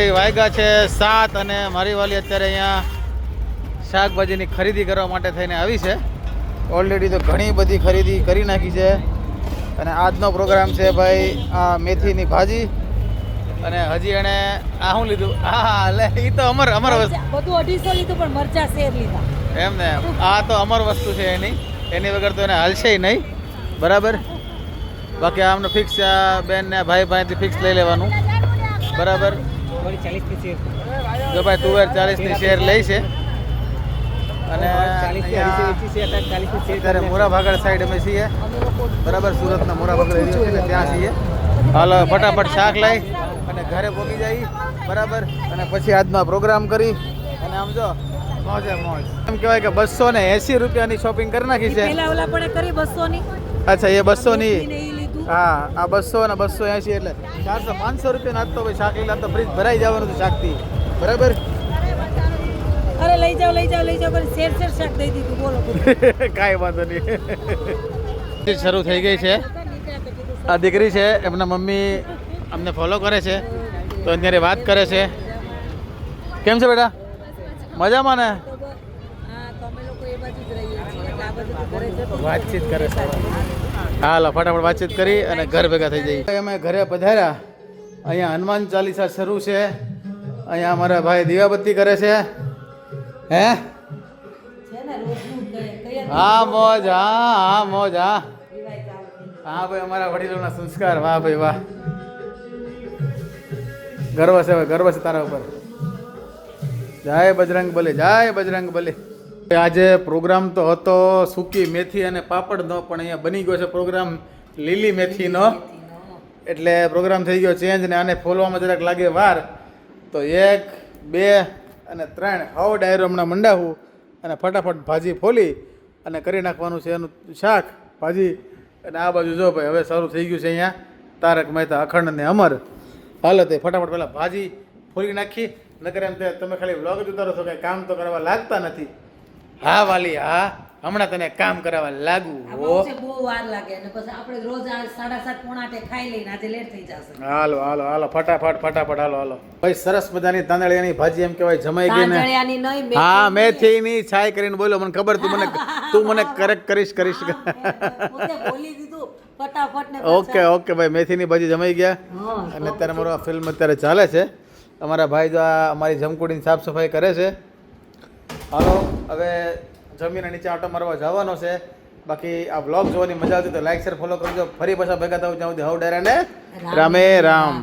વાગ્યા છે સાત અને મારી વાલી અત્યારે અહીંયા શાકભાજીની ખરીદી કરવા માટે થઈને આવી છે. ઓલરેડી તો ઘણી બધી ખરીદી કરી નાખી છે. અને આજનો પ્રોગ્રામ છે ભાઈ આ મેથીની ભાજી. અને હજી એણે આ શું લીધું? હા લે એ તો અમર અમર વસ્તુ. બધું અઢીસો લીધું પણ મરચા શેર લીધા. એમ ને? આ તો અમર વસ્તુ છે એની. એની વગર તો એને હાલશે નહીં. બરાબર? બાકી આમને ફિક્સ બેન ને ભાઈ ભાઈથી ફિક્સ લઈ લેવાનું. બરાબર? જો ભાઈ તુવેર ચાલીસની શેર લઈ છે. અને અત્યારે મોરા ભાગળ સાઈડ અમે છીએ. બરાબર સુરતના મોરા ભાગળ એરિયો છે ત્યાં છીએ. હાલ ફટાફટ શાક લઈ અને ઘરે પહોંચી જઈ બરાબર. અને પછી આજનો પ્રોગ્રામ કરી. અને આમ જો મોજે મોજ. એમ કહેવાય કે બસો ને એસી રૂપિયાની શોપિંગ કરી નાખી છે. પેલા ઓલા પણ કરી બસો ની અચ્છા એ બસો ની હા આ બસો ને બસો એસી એટલે ચારસો પાંચસો રૂપિયા નાખતો ભાઈ શાક લીલા તો ફ્રીજ ભરાઈ જવાનું હતું શાકથી. બરાબર? અરે લઈ જાઓ લઈ જાઓ લઈ જાઓ પણ શેર શેર શાક દઈ દીધું બોલો. કાંઈ વાંધો નહીં. શરૂ થઈ ગઈ છે. આ દીકરી છે એમના મમ્મી અમને ફોલો કરે છે તો અત્યારે વાત કરે છે. કેમ છે બેટા? મજામાં ને? એટલે વાતચીત કરે છે. હાલો ફટાફટ વાતચીત કરી અને ઘર ભેગા થઈ જઈએ. અમે ઘરે પધાર્યા. અહીંયા હનુમાન ચાલીસા શરૂ છે. અહીંયા અમારા ભાઈ દીવાબત્તી કરે છે. હે? હા, મોજ, હા હા, મોજ, હા. હા, ભાઈ, અમારા વડીલોના સંસ્કાર. વાહ, ભાઈ, વાહ. ગર્વ છે ગર્વ છે તારા ઉપર. જય બજરંગ બલે, જય બજરંગ બલે. આજે પ્રોગ્રામ તો હતો સૂકી મેથી અને પાપડનો પણ અહીંયા બની ગયો છે પ્રોગ્રામ લીલી મેથીનો. એટલે પ્રોગ્રામ થઈ ગયો ચેન્જ ને આને ફોલવામાં જરાક લાગે વાર. તો એક બે અને ત્રણ. હવ ડાયરો હમણાં મંડાવું અને ફટાફટ ભાજી ફોલી અને કરી નાખવાનું છે એનું શાક ભાજી. અને આ બાજુ જો ભાઈ હવે સારું થઈ ગયું છે અહીંયા. તારક મહેતા અખંડ અને અમર. હાલો તે ફટાફટ પહેલાં ભાજી ફોલી નાખી. નકર એમ તે તમે ખાલી વ્લોગ જ ઉતારો છો કાંઈ કામ તો કરવા લાગતા નથી. હા વાલી હા. હમણાં તને કામ કરાવવા લાગુ હો. બહુ વાર લાગે. અને પછી આપણે રોજ આ સાડા સાત પોણા આઠે ખાઈ લઈને આજે લેટ થઈ જશે. હાલો હાલો હાલો. ફટાફટ ફટાફટ હાલો હાલો. ભાઈ સરસ મજાની તાંદળિયાની ભાજી એમ કહેવાય જમાઈ ગઈ ને. હા મેથી ની છાય કરીને બોલો મને ખબર તું મને તું મને કરેક્ટ કરીશ કરીશ. બોલી દીધું. ફટાફટ ને ઓકે ઓકે ભાઈ મેથીની ભાજી જમાઈ ગયા. અને અત્યારે મારો આ ફિલ્મ અત્યારે ચાલે છે. અમારા ભાઈ જો અમારી જમકુડીની સાફ સફાઈ કરે છે. હાલો હવે જમીને નીચે આટો મારવા જવાનો છે. બાકી આ બ્લોગ જોવાની મજા આવતી તો લાઈક શેર ફોલો કરજો. ફરી પાછા ભેગા થવું જ્યાં સુધી. હવ ડેરાને. રામે રામ.